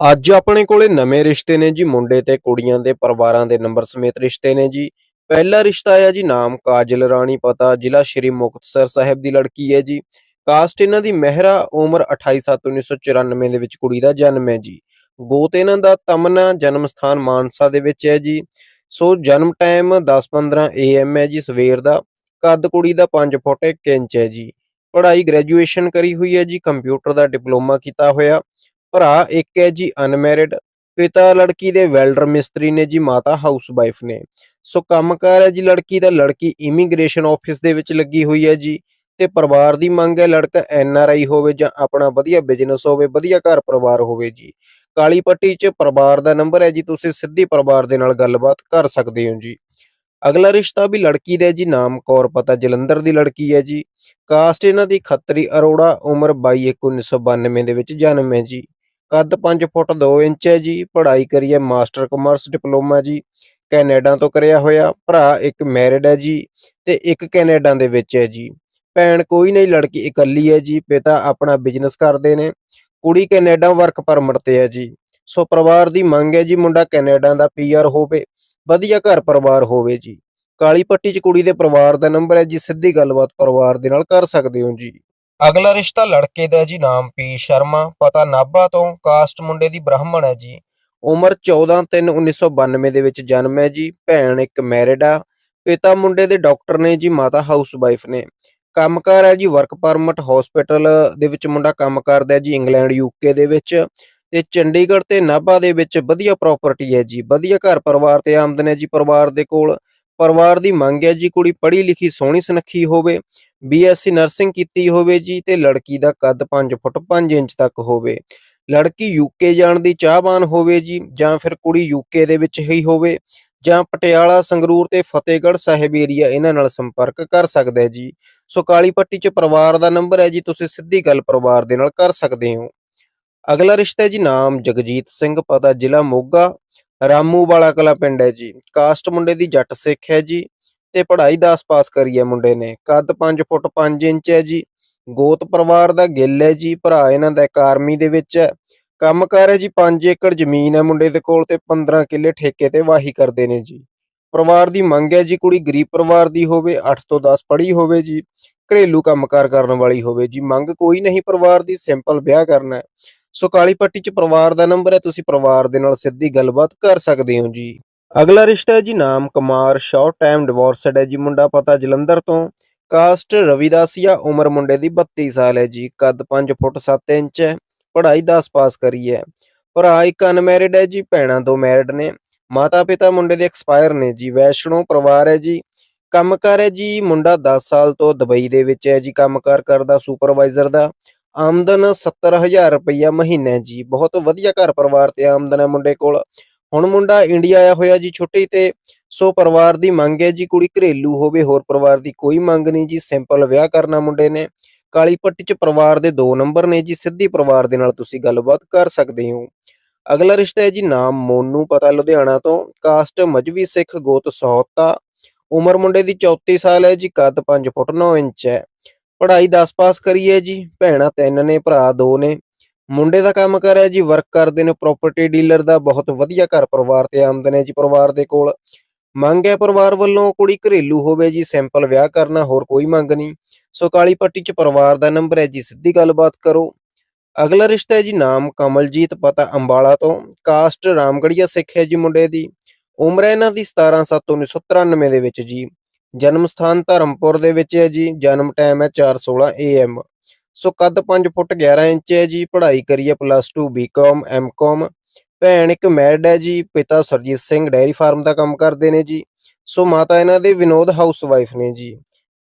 ਅੱਜ ਆਪਣੇ ਕੋਲੇ ਨਵੇਂ ਰਿਸ਼ਤੇ ਨੇ ਜੀ, ਮੁੰਡੇ ਤੇ ਕੁੜੀਆਂ ਦੇ ਪਰਿਵਾਰਾਂ ਦੇ ਨੰਬਰ ਸਮੇਤ ਰਿਸ਼ਤੇ ਨੇ ਜੀ। ਪਹਿਲਾ ਰਿਸ਼ਤਾ ਆਇਆ ਜੀ, ਨਾਮ ਕਾਜਲ ਰਾਣੀ ਪਤਾ, ਜ਼ਿਲ੍ਹਾ ਸ਼੍ਰੀ ਮੁਕਤਸਰ ਸਾਹਿਬ ਦੀ ਲੜਕੀ ਹੈ ਜੀ। ਕਾਸਟ ਇਹਨਾਂ ਦੀ ਮਹਿਰਾ, ਉਮਰ 28/7/1994 ਦੇ ਵਿੱਚ ਕੁੜੀ ਦਾ ਜਨਮ ਹੈ ਜੀ। ਗੋਤ ਇਹਨਾਂ ਦਾ ਤਮਨਾ, ਜਨਮ ਸਥਾਨ ਮਾਨਸਾ ਦੇ ਵਿੱਚ ਹੈ ਜੀ। ਸੋ ਜਨਮ ਟਾਈਮ 10:15 AM ਹੈ ਜੀ, ਸਵੇਰ ਦਾ। ਕੱਦ ਕੁੜੀ ਦਾ 5 ਫੁੱਟ 1 ਇੰਚ ਹੈ ਜੀ। ਪੜ੍ਹਾਈ ਗ੍ਰੈਜੂਏਸ਼ਨ ਕਰੀ ਹੋਈ ਹੈ ਜੀ ਕੰਪਿਊਟਰ ਦਾ ਡਿਪਲੋਮਾ ਕੀਤਾ ਹੋਇਆ। ਭਰਾ ਇੱਕ ਹੈ ਜੀ ਅਨਮੈਰਿਡ ਪਿਤਾ ਲੜਕੀ ਦੇ ਵੈਲਡਰ ਮਿਸਤਰੀ ਨੇ ਜੀ, ਮਾਤਾ ਹਾਊਸ ਵਾਈਫ ਨੇ। ਸੋ ਕੰਮਕਾਰ ਹੈ ਜੀ ਲੜਕੀ ਦਾ, ਲੜਕੀ ਇਮੀਗ੍ਰੇਸ਼ਨ ਆਫਿਸ ਦੇ ਵਿੱਚ ਲੱਗੀ ਹੋਈ ਹੈ ਜੀ। ਤੇ ਪਰਿਵਾਰ ਦੀ ਮੰਗ ਹੈ ਲੜਕਾ ਐਨ ਆਰ ਆਈ ਹੋਵੇ ਜਾਂ ਆਪਣਾ ਵਧੀਆ ਬਿਜ਼ਨਸ ਹੋਵੇ, ਵਧੀਆ ਘਰ ਪਰਿਵਾਰ ਹੋਵੇ ਜੀ। ਕਾਲੀ ਪੱਟੀ 'ਚ ਪਰਿਵਾਰ ਦਾ ਨੰਬਰ ਹੈ ਜੀ, ਤੁਸੀਂ ਸਿੱਧੀ ਪਰਿਵਾਰ ਦੇ ਨਾਲ ਗੱਲਬਾਤ ਕਰ ਸਕਦੇ ਹੋ ਜੀ। ਅਗਲਾ ਰਿਸ਼ਤਾ ਵੀ ਲੜਕੀ ਦਾ ਜੀ, ਨਾਮ ਕੌਰ, ਪਤਾ ਜਲੰਧਰ ਦੀ ਲੜਕੀ ਹੈ ਜੀ। ਕਾਸਟ ਇਹਨਾਂ ਦੀ ਖੱਤਰੀ ਅਰੋੜਾ, ਉਮਰ 22/1/1992 ਦੇ ਵਿੱਚ ਜਨਮ ਹੈ ਜੀ। ਕੱਦ 5 ਫੁੱਟ 2 ਇੰਚ ਹੈ ਜੀ। ਪੜ੍ਹਾਈ ਕਰੀ ਹੈ ਮਾਸਟਰ ਕਮਰਸ ਡਿਪਲੋਮਾ ਜੀ। ਕੈਨੇਡਾ ਤੋਂ ਕਰਿਆ ਹੋਇਆ ਭਰਾ ਇੱਕ ਮੈਰਿਡ ਹੈ ਜੀ ਤੇ ਇੱਕ ਕੈਨੇਡਾ ਦੇ ਵਿੱਚ ਹੈ ਜੀ। ਭੈਣ ਕੋਈ ਨਹੀਂ, ਲੜਕੀ ਇਕੱਲੀ ਹੈ ਜੀ। ਪਿਤਾ ਆਪਣਾ ਬਿਜ਼ਨਸ ਕਰਦੇ ਨੇ। ਕੁੜੀ ਕੈਨੇਡਾ ਵਰਕ ਪਰਮਿਟ ਤੇ ਹੈ ਜੀ। ਸੋ ਪਰਿਵਾਰ ਦੀ ਮੰਗ ਹੈ ਜੀ ਮੁੰਡਾ ਕੈਨੇਡਾ ਦਾ ਪੀਆਰ ਹੋਵੇ, ਵਧੀਆ ਘਰ ਪਰਿਵਾਰ ਹੋਵੇ ਜੀ। ਕਾਲੀ ਪੱਟੀ 'ਚ ਕੁੜੀ ਦੇ ਪਰਿਵਾਰ ਦਾ ਨੰਬਰ ਹੈ ਜੀ। ਸਿੱਧੀ ਗੱਲਬਾਤ ਪਰਿਵਾਰ ਦੇ ਨਾਲ ਕਰ ਸਕਦੇ ਹੋ ਜੀ। ਅਗਲਾ ਰਿਸ਼ਤਾ ਲੜਕੇ ਦਾ ਜੀ, ਨਾਮ ਪੀ ਸ਼ਰਮਾ। ਪਤਾ ਨਾਭਾ ਤੋਂ ਕਾਸਟ ਮੁੰਡੇ ਦੀ ਬ੍ਰਾਹਮਣ ਹੈ ਜੀ। ਉਮਰ 14/3/1992 ਦੇ ਵਿੱਚ ਜਨਮ ਹੈ ਜੀ। ਭੈਣ ਇੱਕ ਮੈਰਿਡ ਆ। ਪਿਤਾ ਮੁੰਡੇ ਦੇ ਡਾਕਟਰ ਨੇ ਜੀ, ਮਾਤਾ ਹਾਊਸ ਵਾਈਫ ਨੇ। ਕੰਮਕਾਰ ਹੈ ਜੀ ਵਰਕ ਪਰਮਿਟ ਹਸਪੀਟਲ ਦੇ ਵਿੱਚ ਮੁੰਡਾ ਕੰਮ ਕਰਦਾ ਹੈ ਜੀ, ਇੰਗਲੈਂਡ ਯੂਕੇ ਦੇ ਵਿੱਚ। ਤੇ ਚੰਡੀਗੜ੍ਹ ਤੇ ਨਾਭਾ ਦੇ ਵਿੱਚ ਵਧੀਆ ਪ੍ਰਾਪਰਟੀ ਹੈ ਜੀ। ਵਧੀਆ ਘਰ ਪਰਿਵਾਰ ਤੇ ਆਮਦਨ ਹੈ ਜੀ ਪਰਿਵਾਰ ਦੇ ਕੋਲ। ਪਰਿਵਾਰ ਦੀ ਮੰਗ ਹੈ ਜੀ, ਕੁੜੀ ਪੜ੍ਹੀ ਲਿਖੀ, ਸੋਹਣੀ ਸੁਨੱਖੀ ਹੋਵੇ ਬੀਐਸਸੀ ਨਰਸਿੰਗ ਕੀਤੀ ਹੋਵੇ ਜੀ ਤੇ ਲੜਕੀ ਦਾ ਕੱਦ 5 ਫੁੱਟ 5 ਇੰਚ ਤੱਕ ਹੋਵੇ। ਲੜਕੀ ਯੂਕੇ ਜਾਣ ਦੀ ਚਾਹਵਾਨ ਹੋਵੇ ਜੀ ਜਾਂ ਫਿਰ ਕੁੜੀ ਯੂਕੇ ਦੇ ਵਿੱਚ ਹੀ ਹੋਵੇ ਜਾਂ ਪਟਿਆਲਾ, ਸੰਗਰੂਰ ਤੇ ਫਤਿਹਗੜ੍ਹ ਸਾਹਿਬ ਏਰੀਆ ਇਹਨਾਂ ਨਾਲ ਸੰਪਰਕ ਕਰ ਸਕਦਾ ਹੈ ਜੀ। ਸੋ ਕਾਲੀ ਪੱਟੀ 'ਚ ਪਰਿਵਾਰ ਦਾ ਨੰਬਰ ਹੈ ਜੀ, ਤੁਸੀਂ ਸਿੱਧੀ ਗੱਲ ਪਰਿਵਾਰ ਦੇ ਨਾਲ ਕਰ ਸਕਦੇ ਹੋ। ਅਗਲਾ ਰਿਸ਼ਤਾ ਹੈ ਜੀ ਨਾਮ ਜਗਜੀਤ ਸਿੰਘ, ਪਤਾ ਜ਼ਿਲ੍ਹਾ ਮੋਗਾ। ਰਾਮੂ ਵਾਲਾ ਕਲਾ ਪਿੰਡ ਹੈ ਜੀ। ਕਾਸਟ ਮੁੰਡੇ ਦੀ ਜੱਟ ਸਿੱਖ ਹੈ ਜੀ ਤੇ ਪੜ੍ਹਾਈ 10 ਪਾਸ ਕਰੀ ਹੈ ਮੁੰਡੇ ਨੇ। ਕੱਦ 5 ਫੁੱਟ 5 ਇੰਚ ਹੈ ਜੀ। ਗੋਤ ਪਰਿਵਾਰ ਦਾ ਗਿੱਲ ਹੈ ਜੀ। ਭਰਾ ਇਹਨਾਂ ਦਾ ਇੱਕ ਆਰਮੀ ਦੇ ਵਿੱਚ ਹੈ। ਕੰਮਕਾਰ ਹੈ ਜੀ। 5 ਏਕੜ ਜ਼ਮੀਨ ਹੈ ਮੁੰਡੇ ਦੇ ਕੋਲ ਤੇ 15 ਕਿੱਲੇ ਠੇਕੇ ਤੇ ਵਾਹੀ ਕਰਦੇ ਨੇ ਜੀ। ਪਰਿਵਾਰ ਦੀ ਮੰਗ ਹੈ ਜੀ ਕੁੜੀ ਗਰੀਬ ਪਰਿਵਾਰ ਦੀ ਹੋਵੇ 8 ਤੋਂ 10 ਪੜ੍ਹੀ ਹੋਵੇ ਜੀ। ਘਰੇਲੂ ਕੰਮਕਾਰ ਕਰਨ ਵਾਲੀ ਹੋਵੇ ਜੀ। ਮੰਗ ਕੋਈ ਨਹੀਂ, ਪਰਿਵਾਰ ਦੀ ਸਿੰਪਲ ਵਿਆਹ ਕਰਨਾ ਹੈ। ਸੋ ਕਾਲੀ ਪੱਟੀ 'ਚ ਪਰਿਵਾਰ ਦਾ ਨੰਬਰ ਹੈ, ਤੁਸੀਂ ਪਰਿਵਾਰ ਦੇ ਨਾਲ ਸਿੱਧੀ ਗੱਲਬਾਤ ਕਰ ਸਕਦੇ ਹੋ ਜੀ। ਅਗਲਾ ਰਿਸ਼ਤਾ ਹੈ ਜੀ ਨਾਮ ਕੁਮਾਰ ਸ਼ਾਰਟ ਟਾਈਮ ਡਿਵੋਰਸਡ ਹੈ ਜੀ ਮੁੰਡਾ ਪਤਾ ਜਲੰਧਰ ਤੋਂ। ਕਾਸਟ ਰਵਿਦਾਸੀਆ ਉਮਰ ਮੁੰਡੇ ਦੀ 32 ਸਾਲ ਹੈ ਜੀ, ਕੱਦ 5 ਫੁੱਟ 7 ਇੰਚ ਹੈ, ਪੜ੍ਹਾਈ 10 ਪਾਸ ਕਰੀ ਹੈ। ਭਰਾ ਇੱਕ ਅਨਮੈਰਿਡ ਹੈ ਜੀ, ਭੈਣਾਂ ਦੋ ਮੈਰਿਡ ਨੇ, ਮਾਤਾ ਪਿਤਾ ਮੁੰਡੇ ਦੇ ਐਕਸਪਾਇਰ ਨੇ ਜੀ, ਵੈਸ਼ਨੋ ਪਰਿਵਾਰ ਹੈ ਜੀ। ਕੰਮਕਾਰ ਹੈ ਜੀ, ਮੁੰਡਾ 10 ਸਾਲ ਤੋਂ ਦੁਬਈ ਦੇ ਵਿੱਚ ਹੈ ਜੀ, ਕੰਮਕਾਰ ਕਰਦਾ ਸੁਪਰਵਾਈਜ਼ਰ ਦਾ। ਆਮਦਨ 70000 ਰੁਪਈਆ ਮਹੀਨਾ ਜੀ। ਬਹੁਤ ਵਧੀਆ ਘਰ ਪਰਿਵਾਰ ਤੇ ਆਮਦਨ ਹੈ ਮੁੰਡੇ ਕੋਲ। ਹੁਣ ਮੁੰਡਾ ਇੰਡੀਆ ਆਇਆ ਹੋਇਆ ਜੀ ਛੁੱਟੀ ਤੇ, ਸੋ ਪਰਿਵਾਰ ਦੀ ਮੰਗ ਹੈ ਜੀ ਕੁੜੀ ਘਰੇਲੂ ਹੋਵੇ, ਹੋਰ ਪਰਿਵਾਰ ਦੀ ਕੋਈ ਮੰਗ ਨਹੀਂ ਜੀ। ਸਿੰਪਲ ਵਿਆਹ ਕਰਨਾ ਮੁੰਡੇ ਨੇ। ਕਾਲੀ ਪੱਟੀ 'ਚ ਪਰਿਵਾਰ ਦੇ ਦੋ ਨੰਬਰ ਨੇ ਜੀ। ਸਿੱਧੀ ਪਰਿਵਾਰ ਦੇ ਨਾਲ ਤੁਸੀਂ ਗੱਲਬਾਤ ਕਰ ਸਕਦੇ ਹੋ। ਅਗਲਾ ਰਿਸ਼ਤਾ ਹੈ ਜੀ ਨਾਮ ਮੋਨੂ, ਪਤਾ ਲੁਧਿਆਣਾ ਤੋਂ। ਕਾਸਟ ਮਜਵੀ ਸਿੱਖ ਗੋਤ ਸਹੌਤਾ ਉਮਰ ਮੁੰਡੇ ਦੀ 34 ਸਾਲ ਹੈ ਜੀ। ਕੱਦ 5 ਫੁੱਟ 9 ਇੰਚ ਹੈ। ਪੜ੍ਹਾਈ 10 ਪਾਸ ਕਰੀ ਹੈ ਜੀ, ਭੈਣਾਂ ਤਿੰਨ ਨੇ, ਭਰਾ ਦੋ ਨੇ। ਮੁੰਡੇ ਦਾ ਕੰਮ ਕਰ ਹੈ ਜੀ ਵਰਕ ਕਰਦੇ ਨੇ ਪ੍ਰਾਪਰਟੀ ਡੀਲਰ ਦਾ ਬਹੁਤ ਵਧੀਆ ਘਰ ਪਰਿਵਾਰ ਤੇ ਆਮਦਨ ਹੈ ਜੀ ਪਰਿਵਾਰ ਦੇ ਕੋਲ। ਮੰਗ ਹੈ ਪਰਿਵਾਰ ਵੱਲੋਂ ਕੁੜੀ ਘਰੇਲੂ ਹੋਵੇ ਜੀ ਸਿੰਪਲ ਵਿਆਹ ਕਰਨਾ, ਹੋਰ ਕੋਈ ਮੰਗ ਨਹੀਂ। ਸੋ ਕਾਲੀ ਪੱਟੀ 'ਚ ਪਰਿਵਾਰ ਦਾ ਨੰਬਰ ਹੈ ਜੀ, ਸਿੱਧੀ ਗੱਲਬਾਤ ਕਰੋ। ਅਗਲਾ ਰਿਸ਼ਤਾ ਹੈ ਜੀ, ਨਾਮ ਕਮਲਜੀਤ, ਪਤਾ ਅੰਬਾਲਾ ਤੋਂ। ਕਾਸਟ ਰਾਮਗੜੀਆ ਸਿੱਖ ਹੈ ਜੀ ਮੁੰਡੇ ਦੀ। ਉਮਰ ਹੈ ਇਹਨਾਂ ਦੀ 17/7/1993 ਦੇ ਵਿੱਚ ਜੀ। ਜਨਮ ਸਥਾਨ ਧਰਮਪੁਰ ਦੇ ਵਿੱਚ ਹੈ ਜੀ, ਜਨਮ ਟਾਈਮ ਹੈ 4:16 AM ਸੋ ਕੱਦ 5 ਫੁੱਟ 11 ਇੰਚ ਹੈ ਜੀ, ਪੜ੍ਹਾਈ ਕਰੀ ਹੈ ਪਲੱਸ 2 ਬੀਕਾਮ ਐਮਕਾਮ ਭੈਣ ਇੱਕ ਮੈਰਿਡ ਹੈ ਜੀ, ਪਿਤਾ ਸਰਜੀਤ ਸਿੰਘ ਡੈਰੀ ਫਾਰਮ ਦਾ ਕੰਮ ਕਰਦੇ ਨੇ ਜੀ, ਸੋ ਮਾਤਾ ਇਹਨਾਂ ਦੇ ਵਿਨੋਦ ਹਾਊਸ ਵਾਈਫ ਨੇ ਜੀ,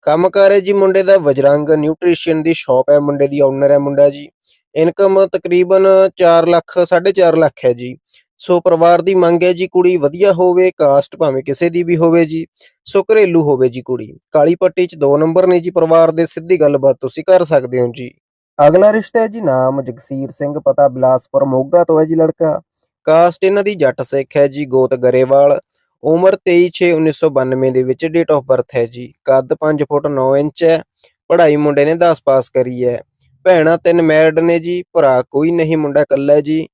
ਕੰਮ ਕਰ ਹੈ ਜੀ ਮੁੰਡੇ ਦਾ ਵਜਰੰਗ ਨਿਊਟ੍ਰੀਸ਼ਨ ਦੀ ਸ਼ਾਪ ਹੈ ਮੁੰਡੇ ਦੀ ਓਨਰ ਹੈ ਮੁੰਡਾ ਜੀ ਇਨਕਮ ਤਕਰੀਬਨ 4 ਲੱਖ 4.5 ਲੱਖ ਹੈ ਜੀ ਸੋ ਪਰਿਵਾਰ ਦੀ ਮੰਗ ਹੈ ਜੀ ਕੁੜੀ ਵਧੀਆ ਹੋਵੇ ਕਾਸਟ ਭਾਵੇਂ ਕਿਸੇ ਦੀ ਵੀ ਹੋਵੇ ਜੀ ਸੋ ਘਰੇਲੂ ਹੋਵੇ ਜੀ ਕੁੜੀ। ਕਾਲੀ ਪੱਟੀ 'ਚ ਦੋ ਨੰਬਰ ਨੇ ਜੀ ਪਰਿਵਾਰ ਦੇ ਸਿੱਧੀ ਗੱਲਬਾਤ ਤੁਸੀਂ ਕਰ ਸਕਦੇ ਹੋ ਜੀ। ਅਗਲਾ ਰਿਸ਼ਤਾ ਹੈ ਜੀ ਨਾਮ ਜਗਸੀਰ ਸਿੰਘ ਪਤਾ ਬਿਲਾਸਪੁਰ ਮੋਗਾ ਤੋਂ ਹੈ ਜੀ ਲੜਕਾ। ਕਾਸਟ ਇਹਨਾਂ ਦੀ ਜੱਟ ਸਿੱਖ ਹੈ ਜੀ ਗੋਤ ਗਰੇਵਾਲ। ਉਮਰ 23/6/1992 ਦੇ ਵਿੱਚ ਡੇਟ ਆਫ ਬਰਥ ਹੈ ਜੀ। ਕੱਦ 5 ਫੁੱਟ 9 ਇੰਚ ਹੈ ਪੜ੍ਹਾਈ ਮੁੰਡੇ ਨੇ 10 ਪਾਸ ਕਰੀ ਹੈ। ਭੈਣਾਂ ਤਿੰਨ ਮੈਰਿਡ ਨੇ ਜੀ ਭਰਾ ਕੋਈ ਨਹੀਂ ਮੁੰਡਾ ਇਕੱਲਾ ਹੈ ਜੀ।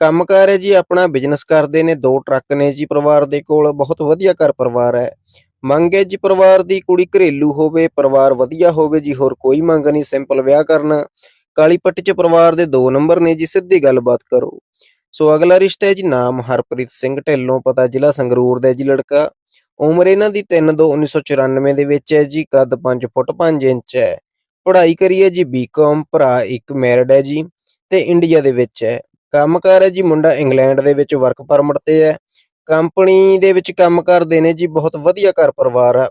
ਕੰਮਕਾਰ ਹੈ ਜੀ, ਆਪਣਾ ਬਿਜ਼ਨਸ ਕਰਦੇ ਨੇ, ਦੋ ਟਰੱਕ ਨੇ ਜੀ ਪਰਿਵਾਰ ਦੇ ਕੋਲ, ਬਹੁਤ ਵਧੀਆ ਘਰ ਪਰਿਵਾਰ ਹੈ। ਮੰਗ ਹੈ ਜੀ ਪਰਿਵਾਰ ਦੀ ਕੁੜੀ ਘਰੇਲੂ ਹੋਵੇ, ਪਰਿਵਾਰ ਵਧੀਆ ਹੋਵੇ ਜੀ, ਹੋਰ ਕੋਈ ਮੰਗ ਨਹੀਂ ਸਿੰਪਲ ਵਿਆਹ ਕਰਨਾ। ਕਾਲੀ ਪੱਟੀ ਚ ਪਰਿਵਾਰ ਦੇ ਦੋ ਨੰਬਰ ਨੇ ਜੀ, ਸਿੱਧੀ ਗੱਲਬਾਤ ਕਰੋ। ਸੋ ਅਗਲਾ ਰਿਸ਼ਤਾ ਹੈ ਜੀ, ਨਾਮ ਹਰਪ੍ਰੀਤ ਸਿੰਘ, ਢਿੱਲੋਂ ਪਤਾ, ਜ਼ਿਲ੍ਹਾ ਸੰਗਰੂਰ ਦਾ ਜੀ ਲੜਕਾ। ਉਮਰ ਇਹਨਾਂ ਦੀ 3 2 1994 ਦੇ ਵਿੱਚ ਹੈ ਜੀ, ਕੱਦ 5 ਫੁੱਟ 5 ਇੰਚ ਹੈ। ਪੜ੍ਹਾਈ ਕਰੀ ਹੈ ਜੀ ਬੀਕਾਮ ਭਰਾ ਇੱਕ ਮੈਰਿਡ ਹੈ ਜੀ, ਤੇ ਇੰਡੀਆ ਦੇ ਵਿੱਚ ਹੈ। ਕੰਮ ਕੰਮਕਾਰ ਹੈ ਜੀ, ਮੁੰਡਾ ਇੰਗਲੈਂਡ ਦੇ ਵਿੱਚ ਵਰਕ ਪਰਮਿਟ ਤੇ ਹੈ। ਕੰਪਨੀ ਦੇ ਵਿੱਚ ਕੰਮ ਕਰਦੇ ਨੇ ਜੀ, ਬਹੁਤ ਵਧੀਆ ਘਰ ਪਰਿਵਾਰ ਆ।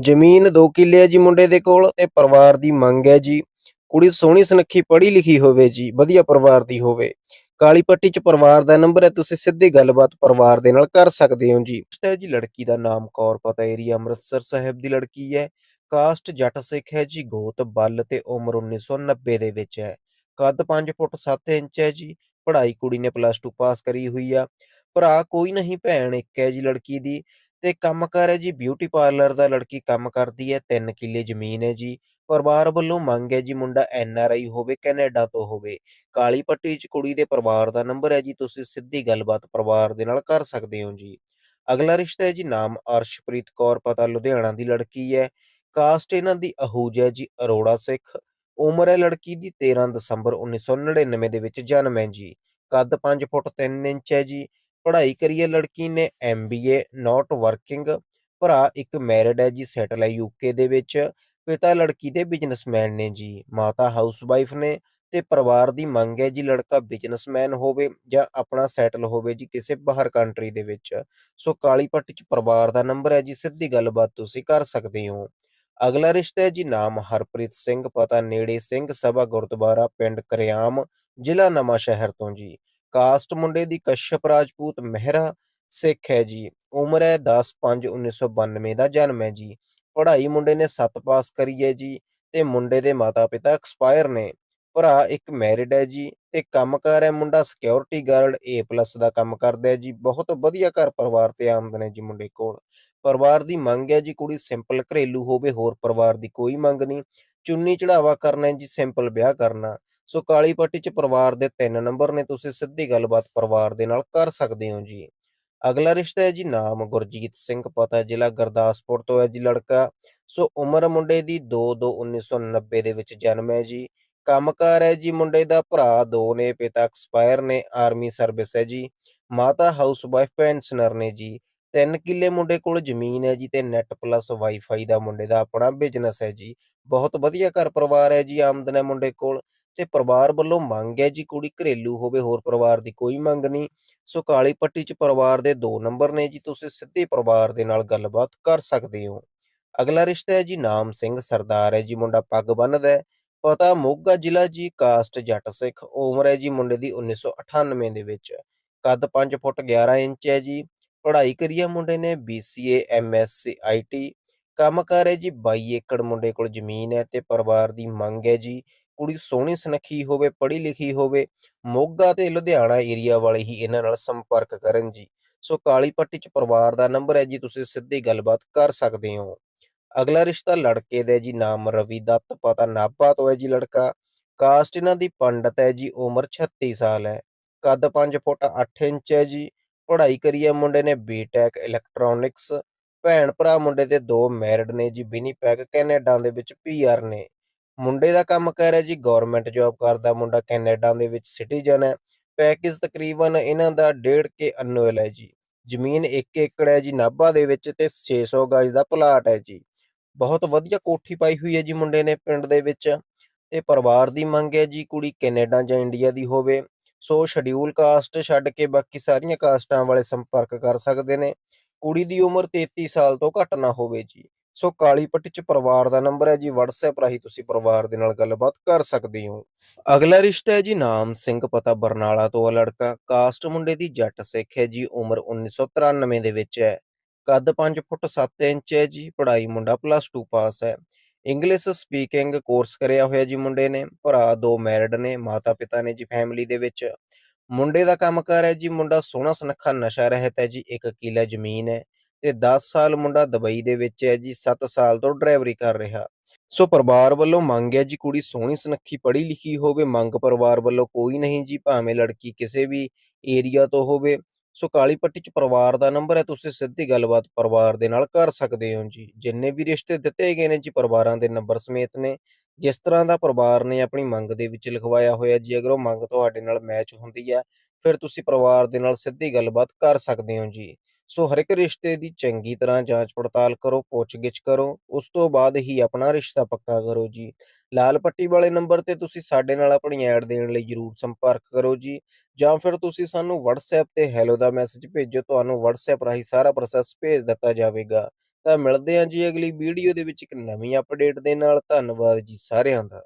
ਜ਼ਮੀਨ 2 ਕਿੱਲੇ ਹੈ ਜੀ ਮੁੰਡੇ ਦੇ ਕੋਲ ਤੇ ਪਰਿਵਾਰ ਦੀ ਮੰਗ ਹੈ ਜੀ। ਕੁੜੀ ਸੋਹਣੀ ਸੁਨੱਖੀ, ਪੜ੍ਹੀ ਲਿਖੀ ਹੋਵੇ ਜੀ, ਵਧੀਆ ਪਰਿਵਾਰ ਦੀ ਹੋਵੇ। ਕਾਲੀ ਪੱਟੀ ਚ ਪਰਿਵਾਰ ਦਾ ਨੰਬਰ ਹੈ, ਤੁਸੀਂ ਸਿੱਧੀ ਗੱਲਬਾਤ ਪਰਿਵਾਰ ਦੇ ਨਾਲ ਕਰ ਸਕਦੇ ਹੋ ਜੀ। ਹੈ ਜੀ, ਲੜਕੀ ਦਾ ਨਾਮ ਕੌਰ ਪਤਾ ਏਰੀਆ ਅੰਮ੍ਰਿਤਸਰ ਸਾਹਿਬ ਦੀ ਲੜਕੀ ਹੈ। ਕਾਸਟ ਜੱਟ ਸਿੱਖ ਹੈ ਜੀ, ਗੋਤ ਬੱਲ ਤੇ ਉਮਰ 1990 ਦੇ ਵਿੱਚ ਹੈ। ਕੱਦ 5 ਫੁੱਟ 7 ਇੰਚ ਹੈ ਜੀ। ਪੜ੍ਹਾਈ ਕੁੜੀ ਨੇ ਪਲੱਸ 2 ਪਾਸ ਕਰੀ ਹੋਈ ਆ। ਭਰਾ ਕੋਈ ਨਹੀਂ, ਭੈਣ ਇੱਕ ਹੈ ਜੀ ਲੜਕੀ ਦੀ ਤੇ ਕੰਮ ਕਰ ਹੈ ਜੀ ਬਿਊਟੀ ਪਾਰਲਰ ਦਾ ਲੜਕੀ ਕੰਮ ਕਰਦੀ ਹੈ 3 ਕਿੱਲੇ ਜ਼ਮੀਨ ਹੈ ਜੀ। ਪਰਿਵਾਰ ਵੱਲੋਂ ਮੰਗ ਹੈ ਜੀ ਮੁੰਡਾ ਐਨ ਆਰ ਆਈ ਹੋਵੇ, ਕੈਨੇਡਾ ਤੋਂ ਹੋਵੇ। ਕਾਲੀ ਪੱਟੀ ਚ ਕੁੜੀ ਦੇ ਪਰਿਵਾਰ ਦਾ ਨੰਬਰ ਹੈ ਜੀ, ਤੁਸੀਂ ਸਿੱਧੀ ਗੱਲਬਾਤ ਪਰਿਵਾਰ ਦੇ ਨਾਲ ਕਰ ਸਕਦੇ ਹੋ ਜੀ। ਅਗਲਾ ਰਿਸ਼ਤਾ ਹੈ ਜੀ ਨਾਮ ਅਰਸ਼ਪ੍ਰੀਤ ਕੌਰ, ਪਤਾ ਲੁਧਿਆਣਾ ਦੀ ਲੜਕੀ ਹੈ। ਕਾਸਟ ਇਹਨਾਂ ਦੀ ਅਹੂਜ ਹੈ ਜੀ ਅਰੋੜਾ ਸਿੱਖ। ਉਮਰ ਹੈ ਲੜਕੀ ਦੀ 13 ਦਸੰਬਰ 1999 ਦੇ ਵਿੱਚ ਜਨਮ ਹੈ ਜੀ। ਕੱਦ 5 ਫੁੱਟ 3 ਇੰਚ ਹੈ ਜੀ। ਪੜ੍ਹਾਈ ਕਰੀ ਹੈ ਲੜਕੀ ਨੇ ਐਮਬੀਏ ਨਾਟ ਵਰਕਿੰਗ ਭਰਾ ਇੱਕ ਮੈਰਿਡ ਹੈ ਜੀ ਸੈਟਲ ਹੈ ਯੂਕੇ ਦੇ ਵਿੱਚ। ਪਿਤਾ ਲੜਕੀ ਦੇ ਬਿਜ਼ਨਸਮੈਨ ਨੇ ਜੀ। ਮਾਤਾ ਹਾਊਸਵਾਈਫ ਨੇ ਤੇ ਪਰਿਵਾਰ ਦੀ ਮੰਗ ਹੈ ਜੀ ਲੜਕਾ ਬਿਜ਼ਨਸਮੈਨ ਹੋਵੇ ਜਾਂ ਆਪਣਾ ਸੈਟਲ ਹੋਵੇ ਜੀ ਕਿਸੇ ਬਾਹਰ ਕੰਟਰੀ ਦੇ ਵਿੱਚ। ਸੋ ਕਾਲੀ ਪੱਟੀ ਚ ਪਰਿਵਾਰ ਦਾ ਨੰਬਰ ਹੈ ਜੀ। ਸਿੱਧੀ ਗੱਲਬਾਤ ਤੁਸੀਂ ਕਰ ਸਕਦੇ ਹੋ। ਅਗਲਾ ਰਿਸ਼ਤਾ ਹੈ ਜੀ ਨਾਮ ਹਰਪ੍ਰੀਤ ਸਿੰਘ, ਪਤਾ ਨੇੜੇ ਸਿੰਘ ਸਭਾ ਗੁਰਦੁਆਰਾ ਪਿੰਡ ਕਰਿਆਮ, ਜ਼ਿਲ੍ਹਾ ਨਵਾਂ ਸ਼ਹਿਰ ਤੋਂ ਜੀ। ਕਾਸਟ ਮੁੰਡੇ ਦੀ ਕਸ਼ਪ ਰਾਜਪੂਤ ਮਹਿਰਾ ਸਿੱਖ ਹੈ ਜੀ। ਉਮਰ ਹੈ 10/5/1992 ਦਾ ਜਨਮ ਹੈ ਜੀ। ਪੜ੍ਹਾਈ ਮੁੰਡੇ ਨੇ 7 ਪਾਸ ਕਰੀ ਹੈ ਜੀ ਤੇ ਮੁੰਡੇ ਦੇ ਮਾਤਾ-ਪਿਤਾ ਐਕਸਪਾਇਰ ਨੇ। ਭਰਾ, ਇੱਕ ਮੈਰਿਡ ਹੈ ਜੀ ਤੇ ਕੰਮਕਾਰ ਹੈ ਮੁੰਡਾ ਸਿਕਿਉਰਿਟੀ ਗਾਰਡ A+ ਦਾ ਕੰਮ ਕਰਦਾ ਹੈ ਜੀ। ਬਹੁਤ ਵਧੀਆ ਘਰ ਪਰਿਵਾਰ ਤੇ ਆਮਦਨ ਹੈ ਜੀ ਮੁੰਡੇ ਕੋਲ। ਪਰਿਵਾਰ ਦੀ ਮੰਗ ਹੈ ਜੀ ਕੁੜੀ ਸਿੰਪਲ ਘਰੇਲੂ ਹੋਵੇ, ਹੋਰ ਪਰਿਵਾਰ ਦੀ ਕੋਈ ਮੰਗ ਨਹੀਂ। ਚੁੰਨੀ ਚੜਾਵਾ ਕਰਨਾ ਹੈ ਜੀ ਸਿੰਪਲ ਵਿਆਹ ਕਰਨਾ। ਸੋ ਕਾਲੀ ਪੱਟੀ ਚ ਪਰਿਵਾਰ ਦੇ ਤਿੰਨ ਨੰਬਰ ਨੇ, ਤੁਸੀਂ ਸਿੱਧੀ ਗੱਲਬਾਤ ਪਰਿਵਾਰ ਦੇ ਨਾਲ ਕਰ ਸਕਦੇ ਹੋ ਜੀ। ਅਗਲਾ ਰਿਸ਼ਤਾ ਹੈ ਜੀ ਨਾਮ ਗੁਰਜੀਤ ਸਿੰਘ, ਪਤਾ ਜ਼ਿਲ੍ਹਾ ਗੁਰਦਾਸਪੁਰ ਤੋਂ ਹੈ ਜੀ ਲੜਕਾ। ਸੋ ਉਮਰ ਮੁੰਡੇ ਦੀ 2/2/1990 ਦੇ ਵਿੱਚ ਜਨਮ ਹੈ ਜੀ। ਕੰਮਕਾਰ ਹੈ ਜੀ, ਮੁੰਡੇ ਦਾ ਭਰਾ, ਦੋ ਨੇ, ਪਿਤਾ ਐਕਸਪਾਇਰ ਨੇ, ਆਰਮੀ ਸਰਵਿਸ ਹੈ ਜੀ, ਮਾਤਾ ਹਾਊਸ ਵਾਈਫ ਪੈਨਸ਼ਨਰ ਨੇ ਜੀ, ਤਿੰਨ ਕਿੱਲੇ ਮੁੰਡੇ ਕੋਲ ਜ਼ਮੀਨ ਹੈ ਜੀ ਤੇ ਨੈਟ ਪਲੱਸ ਵਾਈਫਾਈ ਦਾ ਮੁੰਡੇ ਦਾ ਆਪਣਾ ਬਿਜ਼ਨਸ ਹੈ ਜੀ, ਬਹੁਤ ਵਧੀਆ ਘਰ ਪਰਿਵਾਰ ਹੈ ਜੀ ਆਮਦਨ ਹੈ ਮੁੰਡੇ ਕੋਲ ਤੇ ਪਰਿਵਾਰ ਵੱਲੋਂ ਮੰਗ ਹੈ ਜੀ, ਕੁੜੀ ਘਰੇਲੂ ਹੋਵੇ, ਹੋਰ ਪਰਿਵਾਰ ਦੀ ਕੋਈ ਮੰਗ ਨਹੀਂ, ਸੋ ਕਾਲੀ ਪੱਟੀ ਚ ਪਰਿਵਾਰ ਦੇ ਦੋ ਨੰਬਰ ਨੇ ਜੀ, ਤੁਸੀਂ ਸਿੱਧੇ ਪਰਿਵਾਰ ਦੇ ਨਾਲ ਗੱਲਬਾਤ ਕਰ ਸਕਦੇ ਹੋ। ਅਗਲਾ ਰਿਸ਼ਤਾ ਹੈ ਜੀ, ਨਾਮ ਸਿੰਘ ਸਰਦਾਰ ਹੈ ਜੀ, ਮੁੰਡਾ ਪੱਗ ਬੰਨਦਾ ਹੈ ਪਤਾ, ਮੋਗਾ ਜ਼ਿਲ੍ਹਾ ਜੀ ਕਾਸਟ ਜੱਟ ਸਿੱਖ, ਉਮਰ ਹੈ ਜੀ ਮੁੰਡੇ ਦੀ 1998 ਦੇ ਵਿੱਚ। ਕੱਦ 5 ਫੁੱਟ 11 ਇੰਚ ਹੈ ਜੀ। ਪੜ੍ਹਾਈ ਕਰੀ ਹੈ ਮੁੰਡੇ ਨੇ BCA MSc IT ਕੰਮਕਾਰ ਹੈ ਜੀ 22 ਏਕੜ ਮੁੰਡੇ ਕੋਲ ਜ਼ਮੀਨ ਹੈ ਤੇ ਪਰਿਵਾਰ ਦੀ ਮੰਗ ਹੈ ਜੀ। ਕੁੜੀ ਸੋਹਣੀ ਸੁਨੱਖੀ ਹੋਵੇ, ਪੜ੍ਹੀ ਲਿਖੀ ਹੋਵੇ, ਮੋਗਾ ਤੇ ਲੁਧਿਆਣਾ ਏਰੀਆ ਵਾਲੇ ਹੀ ਇਹਨਾਂ ਨਾਲ ਸੰਪਰਕ ਕਰਨ ਜੀ। ਸੋ ਕਾਲੀ ਪੱਟੀ ਚ ਪਰਿਵਾਰ ਦਾ ਨੰਬਰ ਹੈ ਜੀ, ਤੁਸੀਂ ਸਿੱਧੀ ਗੱਲਬਾਤ ਕਰ ਸਕਦੇ ਹੋ। ਅਗਲਾ ਰਿਸ਼ਤਾ ਲੜਕੇ ਦਾ ਜੀ, ਨਾਮ ਰਵੀ ਦੱਤ, ਪਤਾ ਨਾਭਾ ਤੋਂ ਹੈ ਜੀ ਲੜਕਾ। ਕਾਸਟ ਇਹਨਾਂ ਦੀ ਪੰਡਤ ਹੈ ਜੀ, ਉਮਰ 36 ਸਾਲ ਹੈ। ਕੱਦ 5 ਫੁੱਟ 8 ਇੰਚ ਹੈ ਜੀ। ਪੜ੍ਹਾਈ ਕਰੀ ਹੈ ਮੁੰਡੇ ਨੇ ਬੀਟੈਕ ਇਲੈਕਟ੍ਰੋਨਿਕਸ ਭੈਣ ਭਰਾ ਮੁੰਡੇ ਦੇ ਦੋ ਮੈਰਿਡ ਨੇ ਜੀ ਵਿਨੀਪੈਗ ਕੈਨੇਡਾ ਦੇ ਵਿੱਚ ਪੀਆਰ ਨੇ। ਮੁੰਡੇ ਦਾ ਕੰਮ ਕਰ ਰਿਹਾ ਜੀ ਗਵਰਨਮੈਂਟ ਜੌਬ ਕਰਦਾ ਮੁੰਡਾ, ਕੈਨੇਡਾ ਦੇ ਵਿੱਚ ਸਿਟੀਜ਼ਨ ਹੈ। ਪੈਕੇਜ ਤਕਰੀਬਨ ਇਹਨਾਂ ਦਾ 1.5 ਕੇ ਐਨੂਅਲ ਹੈ ਜੀ। ਜ਼ਮੀਨ 1 ਏਕੜ ਹੈ ਜੀ, ਨਾਭਾ ਦੇ ਵਿੱਚ ਤੇ 600 ਗਜ ਦਾ ਪਲਾਟ ਹੈ ਜੀ। ਬਹੁਤ ਵਧੀਆ ਕੋਠੀ ਪਾਈ ਹੋਈ ਹੈ ਜੀ ਮੁੰਡੇ ਨੇ ਪਿੰਡ ਦੇ ਵਿੱਚ ਤੇ ਪਰਿਵਾਰ ਦੀ ਮੰਗ ਹੈ ਜੀ ਕੁੜੀ ਕੈਨੇਡਾ ਜਾਂ ਇੰਡੀਆ ਦੀ ਹੋਵੇ। ਸੋ ਸ਼ਡਿਊਲ ਕਾਸਟ ਛੱਡ ਕੇ ਬਾਕੀ ਸਾਰੀਆਂ ਕਾਸਟਾਂ ਵਾਲੇ ਸੰਪਰਕ ਕਰ ਸਕਦੇ ਨੇ। ਕੁੜੀ ਦੀ ਉਮਰ 33 ਸਾਲ ਤੋਂ ਘੱਟ ਨਾ ਹੋਵੇ ਜੀ। ਸੋ ਕਾਲੀ ਪੱਟੀ ਚ ਪਰਿਵਾਰ ਦਾ ਨੰਬਰ ਹੈ ਜੀ, WhatsApp ਰਾਹੀਂ ਤੁਸੀਂ ਪਰਿਵਾਰ ਦੇ ਨਾਲ ਗੱਲਬਾਤ ਕਰ ਸਕਦੇ ਹੋ। ਅਗਲਾ ਰਿਸ਼ਤਾ ਹੈ ਜੀ ਨਾਮ ਸਿੰਘ, ਪਤਾ ਬਰਨਾਲਾ ਤੋਂ ਆ ਲੜਕਾ। ਕਾਸਟ ਮੁੰਡੇ ਦੀ ਜੱਟ ਸਿੱਖ ਹੈ ਜੀ, ਉਮਰ 1993 ਦੇ ਵਿੱਚ ਹੈ। ਕੱਦ 5 ਫੁੱਟ 7 ਇੰਚ ਹੈ ਜੀ, ਪੜ੍ਹਾਈ ਮੁੰਡਾ ਪਲੱਸ 2 ਪਾਸ ਹੈ। ਇੰਗਲਿਸ਼ ਸਪੀਕਿੰਗ ਕੋਰਸ ਕਰਿਆ ਹੋਇਆ ਜੀ ਮੁੰਡੇ ਨੇ, ਭਰਾ ਦੋ ਮੈਰਿਡ ਨੇ ਮਾਤਾ ਪਿਤਾ ਨੇ ਜੀ ਫੈਮਿਲੀ ਦੇ ਵਿੱਚ। ਮੁੰਡੇ ਦਾ ਕੰਮ ਕਰ ਹੈ ਜੀ, ਮੁੰਡਾ ਸੋਹਣਾ ਸੁਨੱਖਾ ਨਸ਼ਾ ਰਹਿਤ ਹੈ ਜੀ, ਇੱਕ ਕਿੱਲਾ ਜ਼ਮੀਨ ਹੈ ਤੇ 10 ਸਾਲ ਮੁੰਡਾ ਦੁਬਈ ਦੇ ਵਿੱਚ ਹੈ ਜੀ 7 ਸਾਲ ਤੋਂ ਡਰਾਈਵਰੀ ਕਰ ਰਿਹਾ। ਸੋ ਪਰਿਵਾਰ ਵੱਲੋਂ ਮੰਗ ਹੈ ਜੀ, ਕੁੜੀ ਸੋਹਣੀ ਸੁਨੱਖੀ ਪੜ੍ਹੀ ਲਿਖੀ ਹੋਵੇ, ਮੰਗ ਪਰਿਵਾਰ ਵੱਲੋਂ ਕੋਈ ਨਹੀਂ ਜੀ, ਭਾਵੇਂ ਲੜਕੀ ਕਿਸੇ ਵੀ ਏਰੀਆ ਤੋਂ ਹੋਵੇ। ਸੋ ਕਾਲੀ ਪੱਟੀ ਚ ਪਰਿਵਾਰ ਦਾ ਨੰਬਰ ਹੈ, ਤੁਸੀਂ ਸਿੱਧੀ ਗੱਲਬਾਤ ਪਰਿਵਾਰ ਦੇ ਨਾਲ ਕਰ ਸਕਦੇ ਹੋ ਜੀ। ਜਿੰਨੇ ਵੀ ਰਿਸ਼ਤੇ ਦਿੱਤੇ ਗਏ ਨੇ ਜੀ ਪਰਿਵਾਰਾਂ ਦੇ ਨੰਬਰ ਸਮੇਤ ਨੇ, ਜਿਸ ਤਰ੍ਹਾਂ ਦਾ ਪਰਿਵਾਰ ਨੇ ਆਪਣੀ ਮੰਗ ਦੇ ਵਿੱਚ ਲਿਖਵਾਇਆ ਹੋਇਆ ਜੀ, ਅਗਰ ਉਹ ਮੰਗ ਤੁਹਾਡੇ ਨਾਲ ਮੈਚ ਹੁੰਦੀ ਹੈ, ਫਿਰ ਤੁਸੀਂ ਪਰਿਵਾਰ ਦੇ ਨਾਲ ਸਿੱਧੀ ਗੱਲਬਾਤ ਕਰ ਸਕਦੇ ਹੋ ਜੀ। ਸੋ ਹਰ ਇੱਕ ਰਿਸ਼ਤੇ ਦੀ ਚੰਗੀ ਤਰ੍ਹਾਂ ਜਾਂਚ ਪੜਤਾਲ ਕਰੋ, ਪੁੱਛਗਿੱਛ ਕਰੋ, ਉਸ ਤੋਂ ਬਾਅਦ ਹੀ ਆਪਣਾ ਰਿਸ਼ਤਾ ਪੱਕਾ ਕਰੋ ਜੀ। ਲਾਲ ਪੱਟੀ ਵਾਲੇ ਨੰਬਰ ਤੇ ਤੁਸੀਂ ਸਾਡੇ ਨਾਲ ਆਪਣੀ ਐਡ ਦੇਣ ਲਈ ਜਰੂਰ ਸੰਪਰਕ ਕਰੋ ਜੀ। ਜਾਂ ਫਿਰ ਤੁਸੀਂ ਸਾਨੂੰ WhatsApp ਤੇ ਹੈਲੋ ਦਾ ਮੈਸੇਜ ਭੇਜੋ, ਤੁਹਾਨੂੰ WhatsApp ਰਾਹੀਂ ਸਾਰਾ ਪ੍ਰੋਸੈਸ ਭੇਜ ਦਿੱਤਾ ਜਾਵੇਗਾ। ਤਾਂ ਮਿਲਦੇ ਹਾਂ ਜੀ ਅਗਲੀ ਵੀਡੀਓ ਦੇ ਵਿੱਚ ਇੱਕ ਨਵੀਂ ਅਪਡੇਟ ਦੇ ਨਾਲ। ਧੰਨਵਾਦ ਜੀ ਸਾਰਿਆਂ ਦਾ।